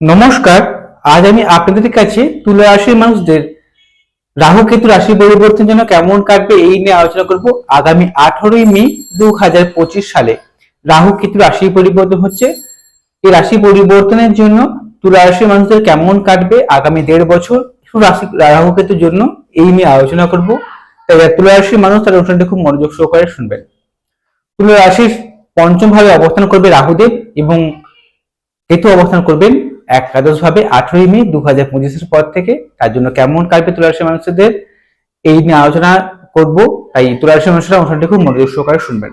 নমস্কার, আজ আমি আপনাদের কাছে তুলা রাশির মানুষদের রাহু কেতু রাশি পরিবর্তন জন্য কেমন কাটবে এই নিয়ে আলোচনা করব আগামী আঠারোই মে দু হাজার পঁচিশ সালে। রাহু কেতু রাশি পরিবর্তন হচ্ছে। এই রাশি পরিবর্তনের জন্য তুলা রাশির মানুষদের কেমন কাটবে আগামী দেড় বছর রাশি রাহু কেতুর জন্য এই নিয়ে আলোচনা করব। তাই তুলা রাশির মানুষ তার অনুষ্ঠানটা খুব মনোযোগ সহকারে শুনবেন। তুলা রাশির পঞ্চম ভাবে অবস্থান করবে রাহুদেব এবং কেতু অবস্থান করবেন একাদশ ভাবে আঠারোই মে দু হাজার পঁচিশের পর থেকে, তার জন্য কেমন কাটবে তুলারাশি মানুষদের? এই নিয়ে আলোচনা করব। তাই তুলারাশি মানুষরা অনুষ্ঠানটি খুব মনোযোগ সহকারে শুনবেন।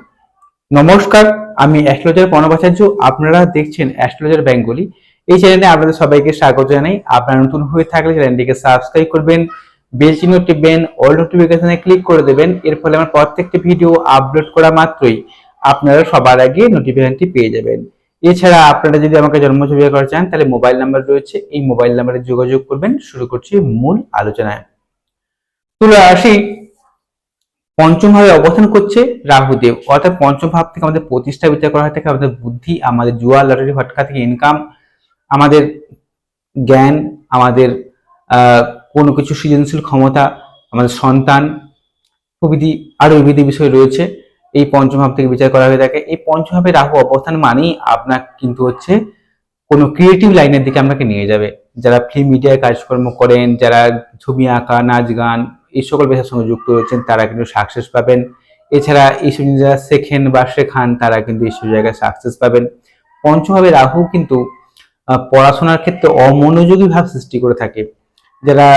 নমস্কার, আমি অ্যাস্ট্রোলজার প্রণবাচার্য। আপনারা দেখছেন অ্যাস্ট্রোলজার বেঙ্গলি। এই চ্যানেলে আপনাদের সবাইকে স্বাগত জানাই। আপনারা নতুন হয়ে থাকলে চ্যানেলটিকে সাবস্ক্রাইব করবেন, বেল চিহ্ন টিপবেন, অল নোটিফিকেশনে ক্লিক করে দেবেন। এর ফলে আমার প্রত্যেকটি ভিডিও আপলোড করা মাত্রই আপনারা সবার আগে নোটিফিকেশনটি পেয়ে যাবেন। এছাড়া আপনারা যদি আমাকে জন্মছবি করা চান, তাহলে মোবাইল নাম্বার রয়েছে। এই মোবাইল নাম্বারে যোগাযোগ করবেন। শুরু করছি মূল আলোচনায়। তুলা রাশি পঞ্চম ভাবে অবস্থান করছে রাহুদেব অর্থাৎ পঞ্চম ভাব থেকে আমাদের প্রতিষ্ঠা বিচার করা থাকে আমাদের বুদ্ধি, আমাদের জুয়া, লটারি ফটকা থেকে ইনকাম আমাদের জ্ঞান, আমাদের কোনো কিছু সৃজনশীল ক্ষমতা, আমাদের সন্তান প্রভৃতি আরও বিবিধ বিষয় রয়েছে। এই পঞ্চমভাব থেকে বিচার করা হয়ে থাকে। এই পঞ্চমভাবে রাহু অবস্থান মানেই আপনার কিন্তু হচ্ছে কোনো ক্রিয়েটিভ লাইনের দিকে আপনাকে নিয়ে যাবে। যারা ফিল্ম মিডিয়ায় কাজকর্ম করেন, যারা ছবি আঁকা নাচ গান, এই সকল পেশার সঙ্গে যুক্ত রয়েছেন, তারা কিন্তু সাকসেস পাবেন। এছাড়া এইসব যারা শেখেন বা শেখান, তারা কিন্তু এইসব জায়গায় সাকসেস পাবেন। পঞ্চমভাবে রাহু কিন্তু পড়াশোনার ক্ষেত্রে অমনোযোগী ভাব সৃষ্টি করে থাকে। যারা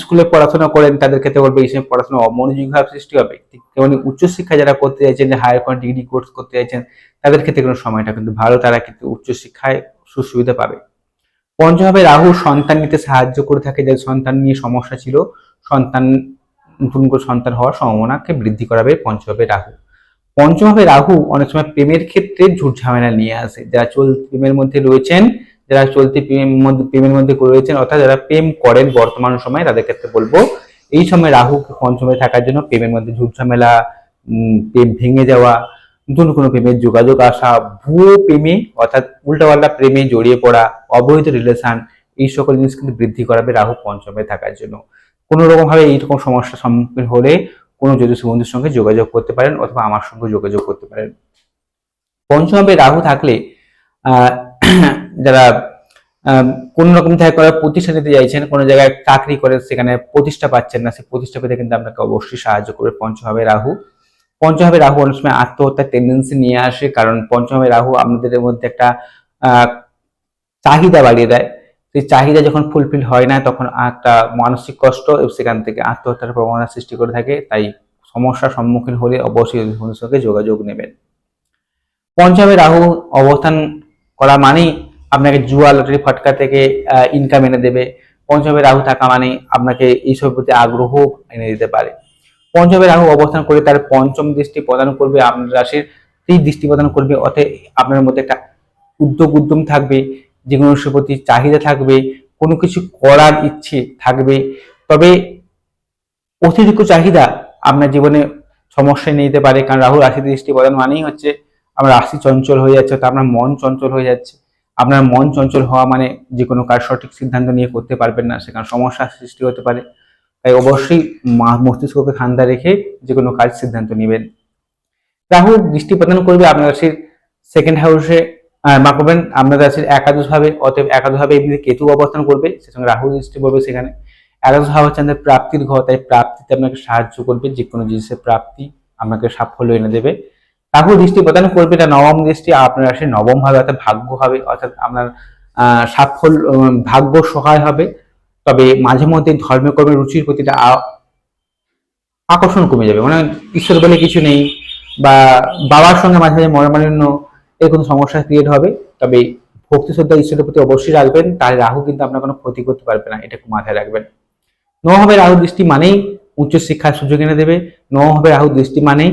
স্কুলে পড়াশোনা করেন তাদের ক্ষেত্রে বলবে, এই সময় পড়াশোনা অমনোযোগী ভাব সৃষ্টি হবে। তেমনি উচ্চশিক্ষা যারা করতে চাইছেন, যে হায়ার কোনো ডিগ্রি কোর্স করতে চাইছেন, তাদের ক্ষেত্রে কোনো সময়টা কিন্তু ভালো, তারা কিন্তু উচ্চশিক্ষায় সুসুবিধা পাবে। পঞ্চমভাবে রাহু সন্তান নিতে সাহায্য করে থাকে, যাদের সন্তান নিয়ে সমস্যা ছিল, সন্তান, নতুন করে সন্তান হওয়ার সম্ভাবনাকে বৃদ্ধি করাবে পঞ্চমভাবে রাহু। পঞ্চমভাবে রাহু অনেক সময় প্রেমের ক্ষেত্রে ঝুট ঝামেলা নিয়ে আসে, যারা চল, প্রেমের মধ্যে রয়েছেন যারা চলতি প্রেমের মধ্যে রয়েছেন, অর্থাৎ যারা প্রেম করেন বর্তমান সময়ে, তাদের ক্ষেত্রে বলব, এই সময় রাহু পঞ্চমে থাকার জন্য প্রেমের মধ্যে ঝুট ঝামেলা প্রেম ভেঙে যাওয়া, নতুন কোনো প্রেমের যোগাযোগ আসা, ভুয়ো প্রেমে, অর্থাৎ উল্টাপাল্টা প্রেমে জড়িয়ে পড়া, অবৈধ রিলেশন, এই সকল জিনিস কিন্তু বৃদ্ধি করাবে রাহু পঞ্চমে থাকার জন্য। কোনো রকম ভাবে এইরকম সমস্যার সম্মুখীন হলে কোনো জ্যোতিষ বন্ধুর সঙ্গে যোগাযোগ করতে পারেন অথবা আমার সঙ্গে যোগাযোগ করতে পারেন। পঞ্চমভাবে রাহু থাকলে যারা কোন রকম থেকে করে প্রতিষ্ঠা নিতে চাইছেন, কোনো জায়গায় চাকরি করে সেখানে প্রতিষ্ঠা পাচ্ছেন না, সেই প্রতিষ্ঠা পেতে কিন্তু আপনাকে অবশ্যই সাহায্য করবে পঞ্চমভাবে রাহু। পঞ্চমভাবে রাহু অনেক সময় আত্মহত্যার টেন্ডেন্সি নিয়ে আসে, কারণ পঞ্চমভাবে রাহু আপনাদের মধ্যে একটা চাহিদা বাড়িয়ে দেয়। সেই চাহিদা যখন ফুলফিল হয় না, তখন একটা মানসিক কষ্ট সেখান থেকে আত্মহত্যার প্রবণতা সৃষ্টি করে থাকে। তাই সমস্যার সম্মুখীন হলে অবশ্যই সঙ্গে যোগাযোগ নেবেন। পঞ্চমে রাহু অবস্থান করা মানেই আপনাকে জুয়া, লটারি, ফটকা থেকে ইনকাম এনে দেবে। পঞ্চমে রাহু থাকা মানে আপনাকে এইসব প্রতি আগ্রহ এনে দিতে পারে। পঞ্চমে রাহু অবস্থান করে তার পঞ্চম দৃষ্টি প্রদান করবে, আপনার রাশির সেই দৃষ্টি প্রদান করবে, অতএব আপনার মধ্যে একটা উদ্যোগ, উদ্যম থাকবে যে কোনো প্রতি চাহিদা থাকবে, কোনো কিছু করার ইচ্ছে থাকবে। তবে অতিরিক্ত চাহিদা আপনার জীবনে সমস্যা নিয়ে যেতে পারে, কারণ রাহু রাশি দৃষ্টি প্রদান মানেই হচ্ছে, আমার রাশি চঞ্চল হয়ে যাচ্ছে, অর্থাৎ আপনার মন চঞ্চল হয়ে যাচ্ছে। আপনার মন চঞ্চল হওয়া মানে যে কোনো কাজ সঠিক সিদ্ধান্ত নিয়ে করতে পারবেন না, সেখানে সমস্যার সৃষ্টি হতে পারে। তাই অবশ্যই মস্তিষ্ককে ঠান্ডা রেখে যে কোনো কাজ সিদ্ধান্ত নেবেন। রাহু দৃষ্টি প্রদান করবে আপনার রাশির সেকেন্ড হাউসে মা করবেন আপনার রাশির একাদশ ভাবে অতএব একাদশ ভাবে এমনি কেতু অবস্থান করবে সে সঙ্গে রাহু দৃষ্টি পড়বে সেখানে। একাদশ ভাব হচ্ছে প্রাপ্তির ঘর, তাই প্রাপ্তিতে আপনাকে সাহায্য করবে যে কোনো জিনিসের প্রাপ্তি আপনাকে সাফল্য এনে দেবে। রাহু দৃষ্টি প্রদান করবে এটা নবম দৃষ্টি আপনার রাশির নবম ভাবে অর্থাৎ ভাগ্য হবে, অর্থাৎ আপনার সাফল্য ভাগ্য সহায় হবে। তবে মাঝে মধ্যে ধর্মীয় কর্মের রুচির প্রতি আকর্ষণ কমে যাবে। মানে ঈশ্বর বলে কিছু নেই, বা বাবার সঙ্গে মাঝে মাঝে মনোমালিন্য এরকম সমস্যা ক্রিয়েট হবে। তবে ভক্তি শ্রদ্ধা ঈশ্বরের প্রতি অবশ্যই রাখবেন, তাহলে রাহু কিন্তু আপনার কোনো ক্ষতি করতে পারবে না, এটা মাথায় রাখবেন। নবভাবে রাহু দৃষ্টি মানেই উচ্চশিক্ষার সুযোগ এনে দেবে। নবভাবে রাহু দৃষ্টি মানেই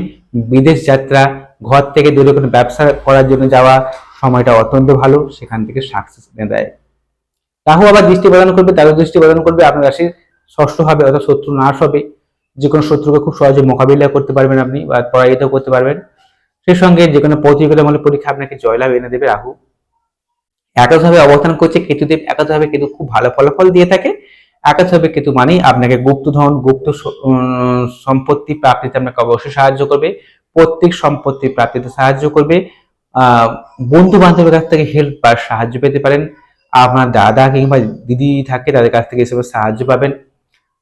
বিদেশ যাত্রা ঘর থেকে দূরে কোনো ব্যবসা করার জন্য যাওয়া সময়টা অত্যন্ত ভালো সেখান থেকে সাকসেস এনে দেয়। রাহু আবার দৃষ্টি প্রদান করবে তারও দৃষ্টি প্রদান করবে আপনার রাশির ষষ্ঠ হবে অর্থাৎ শত্রু নাশ হবে। যে কোনো শত্রুকে খুব সহজে মোকাবিলা করতে পারবেন আপনি বা পরাজিত করতে পারবেন। সেই সঙ্গে যে কোনো প্রতিযোগিতামূলক পরীক্ষা আপনাকে জয়লাভ এনে দেবে রাহু। একাদশভাবে অবস্থান করছে কেতুদেব। একাদশভাবে কেতু খুব ভালো ফলাফল দিয়ে থাকে। একাদশভাবে কেতু মানেই আপনাকে গুপ্ত স- উম, সম্পত্তি প্রাপ্তিতে আপনাকে অবশ্যই সাহায্য করবে। প্রত্যেক সম্পত্তি প্রাপ্তিতে সাহায্য করবে। বন্ধু বান্ধবের কাছ থেকে হেল্প বা সাহায্য পেতে পারেন। আপনার দাদা কিংবা দিদি থাকে, তাদের কাছ থেকে এসব সাহায্য পাবেন।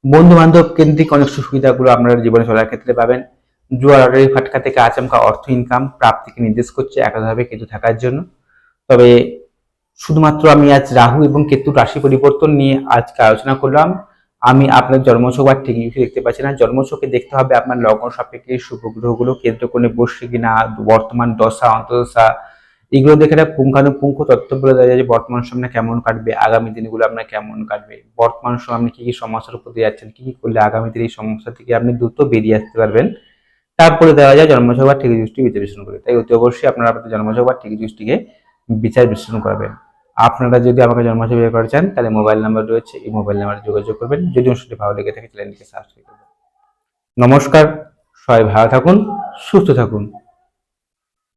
বন্ধু বান্ধব কেন্দ্রিক অনেক সুবিধাগুলো আপনারা জীবনে চলার ক্ষেত্রে পাবেন। জুয়া, লটারি, ফাটকা থেকে আচমকা অর্থ ইনকাম প্রাপ্তিকে নির্দেশ করছে একাধারে কেতু থাকার জন্য। তবে শুধুমাত্র আমি আজ রাহু এবং কেতু রাশি পরিবর্তন নিয়ে আজকে আলোচনা করলাম। আমি আপনার জন্মছক ঠিক কিছু দেখতে পাচ্ছি না। জন্মছকে দেখতে হবে আপনার লগ্ন সাপেক্ষে, শুভ গ্রহগুলো কেন্দ্র করে বসছে কিনা, বর্তমান দশা অন্তদশা এগুলো দেখে একটা পুঙ্খানুপুঙ্খ তথ্য বলে দেওয়া যায় যে বর্তমান সময় কেমন কাটবে, আগামী দিনগুলো আপনার কেমন কাটবে, বর্তমান সময় আপনি কি কি সমস্যার উপর দিয়ে যাচ্ছেন, কি কি করলে আগামী দিনে এই সমস্যা থেকে আপনি দ্রুত বেরিয়ে আসতে পারবেন। তারপরে দেওয়া যায় আর ঠিক দৃষ্টি বিচার বিশ্লেষণ করে। তাই অতি অবশ্যই আপনারা আপনাদের জন্মছক আর ঠিক দৃষ্টিকে বিচার বিশ্লেষণ করবেন। আপনারা যদি আমাকে জন্মাসে বিয়ে করে চান তাহলে মোবাইল নাম্বার রয়েছে। এই মোবাইল নাম্বারে যোগাযোগ করবেন। যদি অনুষ্ঠানটি ভালো লেগে থাকে, চ্যানেলটিকে সাবস্ক্রাইব করবেন। নমস্কার, সবাই ভালো থাকুন, সুস্থ থাকুন।